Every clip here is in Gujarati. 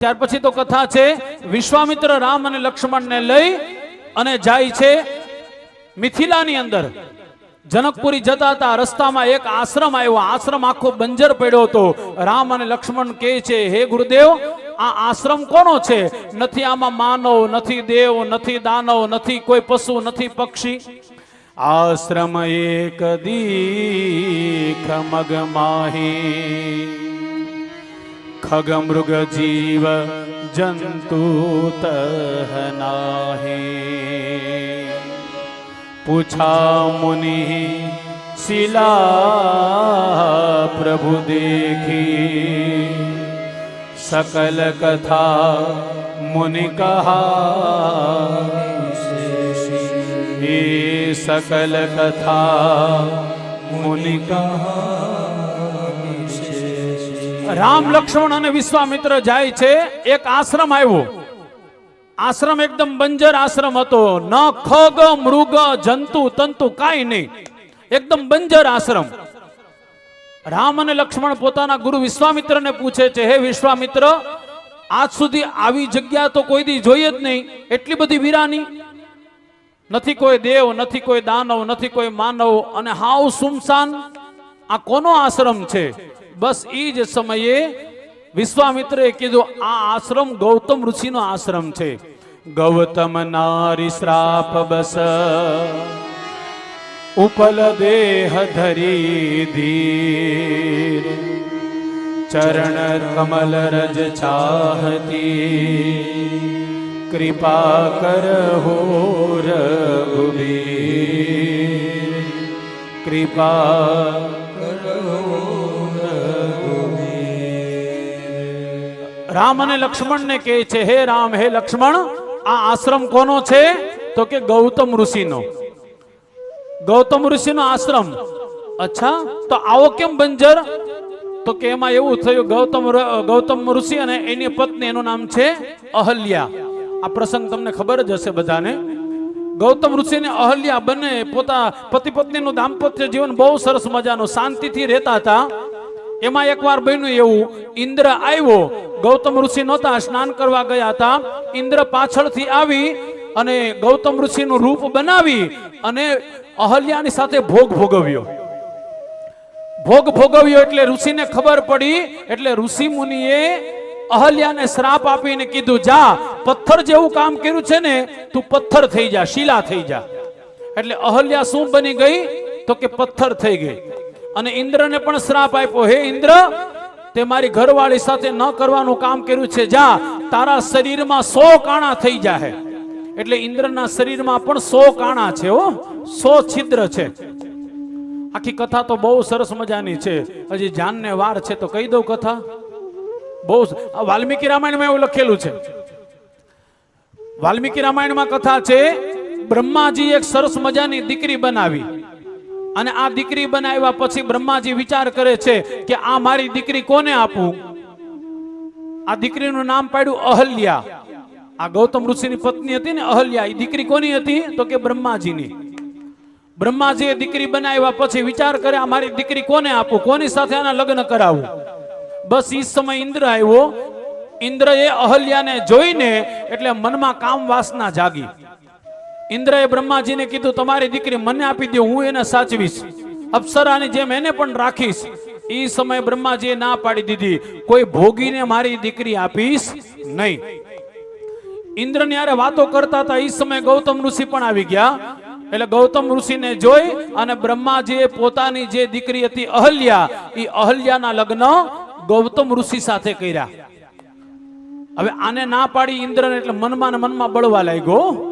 ત્યાર પછી તો કથા છે, વિશ્વામિત્ર રામ અને લક્ષ્મણને લઈ અને જાય છે મિથિલાની અંદર. જનકપુરી જતા હતા, રસ્તામાં એક આશ્રમ આવ્યો. આશ્રમ આખો બંજર પડ્યો હતો. રામ અને લક્ષ્મણ કહે છે, હે ગુરુદેવ, આ આશ્રમ કોનો છે? નથી આમાં માનવ, નથી દેવ, નથી દાનવ, નથી કોઈ પશુ, નથી પક્ષી. આશ્રમ એક દીખ મગ खगमृगजीव जन्तुतः नाहे पूछा मुनिः शिला प्रभु देखी सकल कथा मुनि कहा ये सकल कथा मुनि कहा રામ લક્ષ્મણ અને વિશ્વામિત્ર જાય છે. એક આશ્રમ આવ્યો. આશ્રમ એકદમ બંજર આશ્રમ હતો. ન ખગ, મૃગ, જંતુ, તંતુ કાંઈ નહીં. એકદમ બંજર આશ્રમ. રામ અને લક્ષ્મણ પોતાના ગુરુ વિશ્વામિત્રને પૂછે છે, હે વિશ્વામિત્ર, આજ સુધી આવી જગ્યા તો કોઈ દી જોઈએ જ નહીં. એટલી બધી વીરાની. નથી કોઈ દેવ, નથી કોઈ દાનવ, નથી કોઈ માનવ. અને હાવ સુમસાન. આ કોનો આશ્રમ છે? બસ એ જ સમયે વિશ્વામિત્રએ કીધું, આ આશ્રમ ગૌતમ ઋષિનો આશ્રમ છે. ગૌતમ નારી શ્રાપ બસ. ઉપલ દેહ ધરી ધીર. ચરણ કમલ રજ ચાહતી. કૃપા કરહો રઘુબીર. કૃપા રામ અને લક્ષ્મણને કહે છે, હે રામ, હે લક્ષ્મણ, આ આશ્રમ કોનો છે? તો કે ગૌતમ ઋષિનો. ગૌતમ ઋષિનો આશ્રમ. અચ્છા, તો આવો કેમ બંજર? તો કે એમાં એવું થયું, ગૌતમ ગૌતમ ઋષિ અને એની પત્ની, એનું નામ છે અહલ્યા. આ પ્રસંગ તમને ખબર જ હશે બધાને. ગૌતમ ઋષિ અને અહલ્યા બંને પોતા પતિ પત્નીનું દાંપત્ય જીવન બહુ સરસ મજાનું, શાંતિથી રહેતા હતા. એમાં એકવાર બન્યું એવું, ઇન્દ્ર આવ્યો, ગૌતમ ઋષિ નહોતા, સ્નાન કરવા ગયા હતા. ઇન્દ્ર પાછળથી આવી અને ગૌતમ ઋષિનું રૂપ બનાવી અને અહલ્યાની સાથે ભોગ ભોગવ્યો. ભોગ ભોગવ્યો એટલે ઋષિને ખબર પડી, એટલે ઋષિ મુનિએ અહલ્યાને શ્રાપ આપીને કીધું, જા, પથ્થર જેવું કામ કર્યું છે ને, તું પથ્થર થઈ જા, શિલા થઈ જા. એટલે અહલ્યા શું બની ગઈ? તો કે પથ્થર થઈ ગઈ. અને ઇન્દ્રને પણ શ્રાપ આપ્યો. હે ઇન્દ્ર, તે મારી ઘરવાળી સાથે ન કરવાનું કામ કર્યું છે. જા, તારા શરીરમાં સો કાણા થઈ જાહે. એટલે ઇન્દ્રના શરીરમાં પણ સો કાણા છે હો. સો છિદ્ર છે. આખી કથા તો બહુ સરસ મજાની છે. હજી જાનને વાર છે તો કહી દઉં કથા. બહુ વાલ્મીકી રામાયણમાં એવું લખેલું છે. વાલ્મીકી રામાયણમાં કથા છે બ્રહ્માજી એક સરસ મજાની દીકરી બનાવી. અને આ દીકરી બનાવ્યા પછી બ્રહ્માજી વિચાર કરે છે કે આ મારી દીકરી કોને આપું? આ દીકરીનું નામ પાડ્યું અહલ્યા. આ ગૌતમ ઋષિની પત્ની હતી ને અહલ્યા. એ દીકરી કોની હતી? તો કે બ્રહ્માજીની. બ્રહ્માજીએ દીકરી બનાવ્યા પછી વિચાર કરે, આ મારી દીકરી કોને આપું? કોની સાથે આના લગ્ન કરાવું? બસ એ સમય ઇન્દ્ર આવ્યો. ઇન્દ્રએ અહલ્યાને જોઈને એટલે મનમાં કામ વાસના જાગી. ઇન્દ્રએ બ્રહ્માજીને કીધું, તમારી દીકરી મને આપી દો હું એને સાચવીશ. અપ્સરાની જેમ એને પણ રાખીશ. એ સમયે બ્રહ્માજીએ ના પાડી દીધી. કોઈ ભોગીને મારી દીકરી આપીશ નહીં. ઇન્દ્રની યારે વાતો કરતા હતા. એ સમયે ગૌતમ ઋષિ પણ આવી ગયા. એટલે ગૌતમ ઋષિને જોઈ અને બ્રહ્માજીએ પોતાની જે દીકરી હતી અહલ્યા એ અહલ્યાના લગ્ન ગૌતમ ઋષિ સાથે કર્યા. હવે આને ના પાડી ઇન્દ્રને એટલે મનમાં ને મનમાં બળવા લાગ્યો.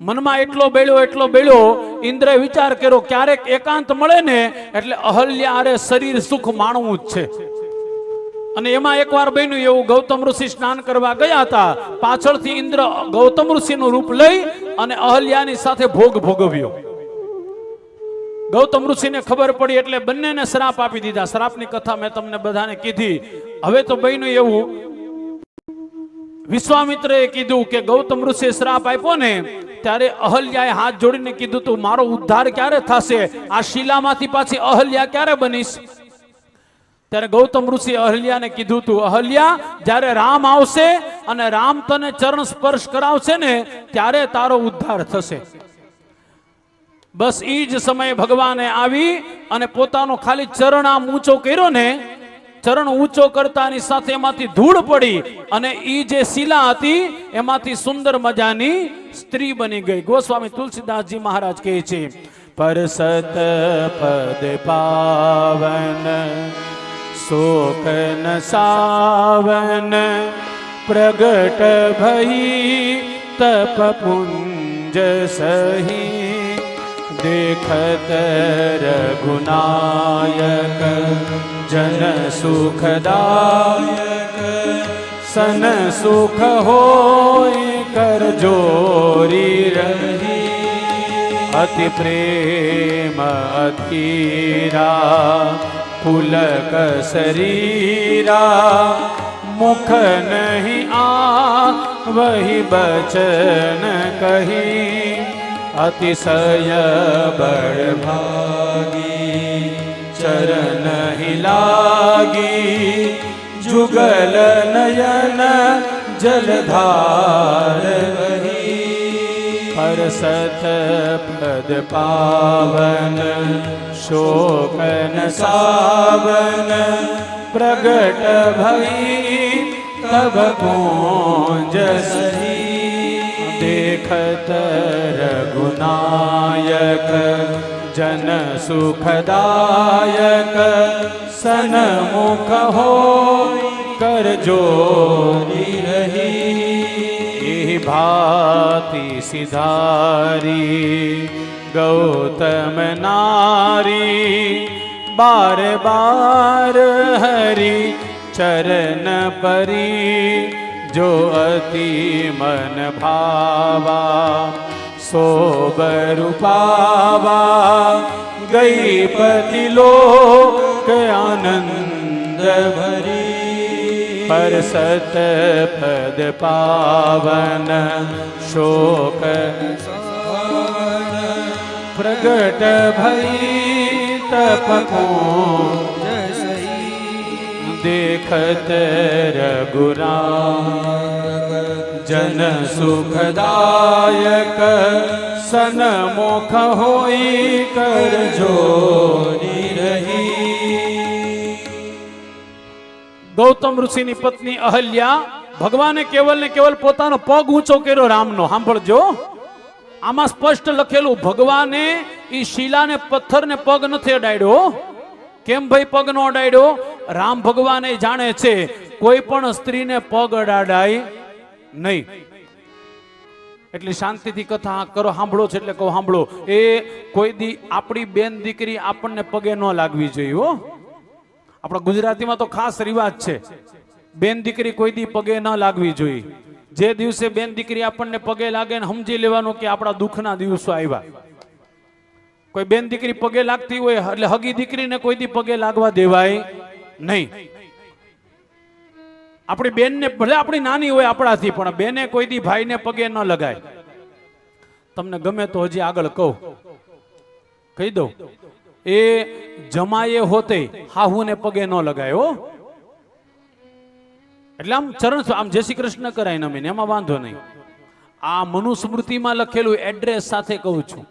મનમાં એટલો બેળ્યો એટલો બેળ્યો ઇન્દ્રે વિચાર કર્યો, ક્યારેક એકાંત મળે ને, એટલે અહલ્યા હારે શરીર સુખ માણવું જ છે. અને એમાં એકવાર બન્યું એવું, ગૌતમ ઋષિ સ્નાન કરવા ગયા હતા. પાછળથી ઇન્દ્ર ગૌતમ ઋષિનું રૂપ લઈ અને અહલ્યાની સાથે ભોગ ભોગવ્યો. ગૌતમ ઋષિને ખબર પડી એટલે બંનેને શ્રાપ આપી દીધા. શ્રાપની કથા મેં તમને બધાને કીધી. હવે તો બન્યું એવું વિશ્વામિત્રએ કીધું કે, ગૌતમ ઋષિએ શ્રાપ આપ્યો ને, ત્યારે અહલ્યાએ હાથ જોડીને કીધું, તું મારો ઉદ્ધાર ક્યારે થશે? આ શિલામાંથી પાછી અહલ્યા ક્યારે બનીશ? ત્યારે ગૌતમ ઋષિ અહલ્યાને કીધું, તું અહલ્યા, જ્યારે રામ આવશે અને રામ તને ચરણ સ્પર્શ કરાવશે ને, ત્યારે તારો ઉદ્ધાર થશે. બસ એ જ સમયે ભગવાને આવી અને પોતાનો ખાલી ચરણ આમ ઊંચો કર્યો ને ચરણ ઊંચો કરતાની સાથે એમાંથી ધૂળ પડી અને એ જે શિલા હતી, એમાંથી સુંદર મજાની સ્ત્રી બની ગઈ. ગોસ્વામી તુલસીદાસજી મહારાજ કહે છે, પરસત પદ પાવન, શોક ન સાવન, પ્રગટ ભઈ તપ પુંજ સહી. देखत रघुनायक जन सुखदायक सन सुख होय कर जोरी रही अति प्रेम अधीरा पुलक शरीरा मुख नहीं आ वही बचन कही અતિશય બળભાગી ચરણ હિલાગી જુગલ નયન જલધાર વહી હરસથ પદ પાવન શોકન સાવન પ્રગટ ભવી તબ પૂંજ સહી देखत रघुनायक जन सुखदायक सनमुख हो कर जोरी रही एहि भाति सिधारी गौतम नारी बार बार हरि चरण परी जो अति मन भावा सोबर पावा गई पति लोक आनंद भरी पर सत पद पावन शोक प्रगट भई तप को देखत रघुराम जन सुखदायक सनमुख होई कर जोरी રહી ગૌતમ ઋષિની પત્ની અહલ્યા ભગવાને કેવલ ને કેવલ પોતાનો પગ ઊંચો કર્યો રામનો સાંભળજો આમાં સ્પષ્ટ લખેલું ભગવાને ઈ શિલાને પથ્થરને પગ નથી અડાડ્યો કેમ ભાઈ પગ નો અડાડ્યો રામ ભગવાન એ જાણે છે, કોઈ પણ સ્ત્રીને પગ અડાડાય નહીં. એટલે શાંતિથી કથા કરો, સાંભળો છે એટલે કહો, સાંભળો. એ કોઈ દી, આપણી બેન દીકરી આપણને પગે ન લાગવી જોઈએ, હો. આપણા ગુજરાતીમાં તો ખાસ રિવાજ છે. બેન દીકરી કોઈ દી પગે ન લાગવી જોઈએ. જે દિવસે બેન દીકરી આપણને પગે લાગે ને સમજી લેવાનું કે આપણા દુઃખના દિવસો આવ્યા. કોઈ બેન દીકરી પગે લાગતી હોય, એટલે હગી દીકરીને કોઈ દી પગે લાગવા દેવાય નહીં. આપણી બેનને, ભલે આપણી નાની હોય આપણાથી, પણ બેને કોઈ દી ભાઈને પગે ન લગાય. તમને ગમે તો હજી આગળ કહું. કહી દઉં. એ જમાએ હોતે હાહુને પગે ન લગાયો એટલે આમ ચરણ આમ જય શ્રી કૃષ્ણ કરાય નમીને, એમાં વાંધો નહીં. આ મનુસ્મૃતિમાં લખેલું એડ્રેસ સાથે કહું છું.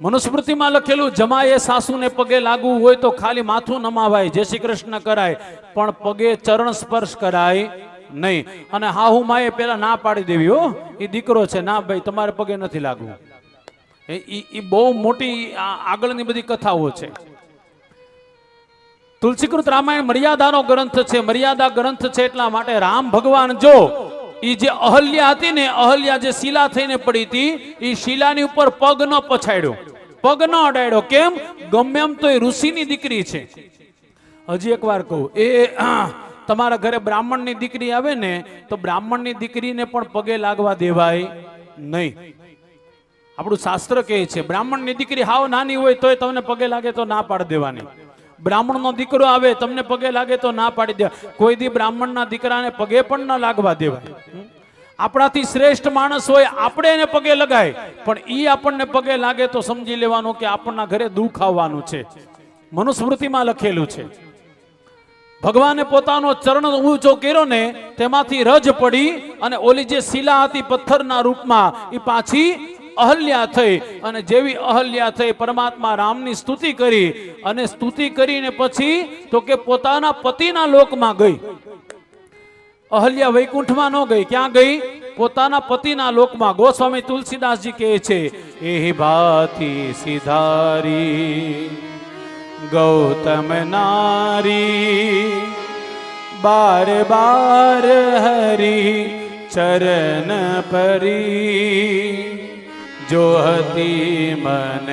મનુસ્મૃતિમાં લખેલું, જમાએ સાસુને પગે લાગવું હોય તો ખાલી માથું નમાવાય. જય શ્રી કૃષ્ણ કરાય, પણ પગે ચરણ સ્પર્શ કરાય નહીં. અને હાહુ માએ પેલા ના પાડી દેવી હો. એ દીકરો છે. ના ભાઈ, તમારે પગે નથી લાગવું. એ બહુ મોટી આગળની બધી કથાઓ છે. તુલસીકૃત રામાયણ મર્યાદાનો ગ્રંથ છે. મર્યાદા ગ્રંથ છે એટલા માટે રામ ભગવાન જો એ જે અહલ્યા હતી ને, અહલ્યા જે શિલા થઈને પડી હતી એ શિલાની ઉપર પગ ન પછાડ્યો. પગ ન અડાડ્યો કેમ? ગમે એમ તો એ ઋષિની દીકરી છે. હજી એકવાર કહું, એ તમારા ઘરે બ્રાહ્મણની દીકરી આવે ને, તો બ્રાહ્મણની દીકરીને પણ પગે લાગવા દેવાય નહીં. આપણું શાસ્ત્ર કહે છે, બ્રાહ્મણની દીકરી હાવ નાની હોય તોય તમને પગે લાગે તો ના પાડી દેવાની. બ્રાહ્મણનો દીકરો આવે, તમને પગે લાગે તો ના પાડી દેવા. કોઈ દી બ્રાહ્મણના દીકરાને પગે પણ ના લાગવા દેવાય? આપણાથી શ્રેષ્ઠ માણસ હોય, આપણે એને પગે લગાય. પણ ઈ આપણને પગે લાગે તો સમજી લેવાનું કે આપણના ઘરે દુઃખ આવવાનું છે. મનુસ્મૃતિમાં લખેલું છે. ભગવાને પોતાનો ચરણ ઊંચો કર્યો ને, તેમાંથી રજ પડી અને ઓલી જે શિલા હતી પથ્થરના રૂપમાં એ પાછી અહલ્યા થઈ. અને જેવી અહલ્યા થઈ, પરમાત્મા રામની સ્તુતિ કરી. અને સ્તુતિ કરીને પછી તો કે પોતાના પતિના લોકમાં ગઈ. અહલ્યા વૈકુંઠમાં ન ગઈ. ક્યાં ગઈ? પોતાના પતિના લોકમાં. ગોસ્વામી તુલસીદાસજી કહે છે એ ભાતી સિધારી, ગૌતમ નારી, બાર બાર હરી ચરણ પરી જો હતી મન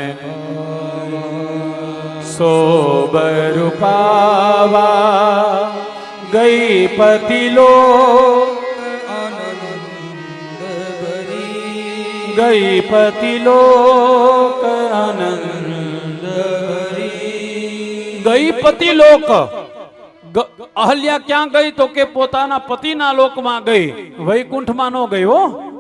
સોબરુ પાવા ગઈ પતિલો ગઈ પતિલો આનંદ ગઈ પતિલોક અહલ્યા ક્યાં ગઈ તો કે પોતાના પતિના લોકમાં ગઈ? વૈકુંઠમાં ન ગઈ હો.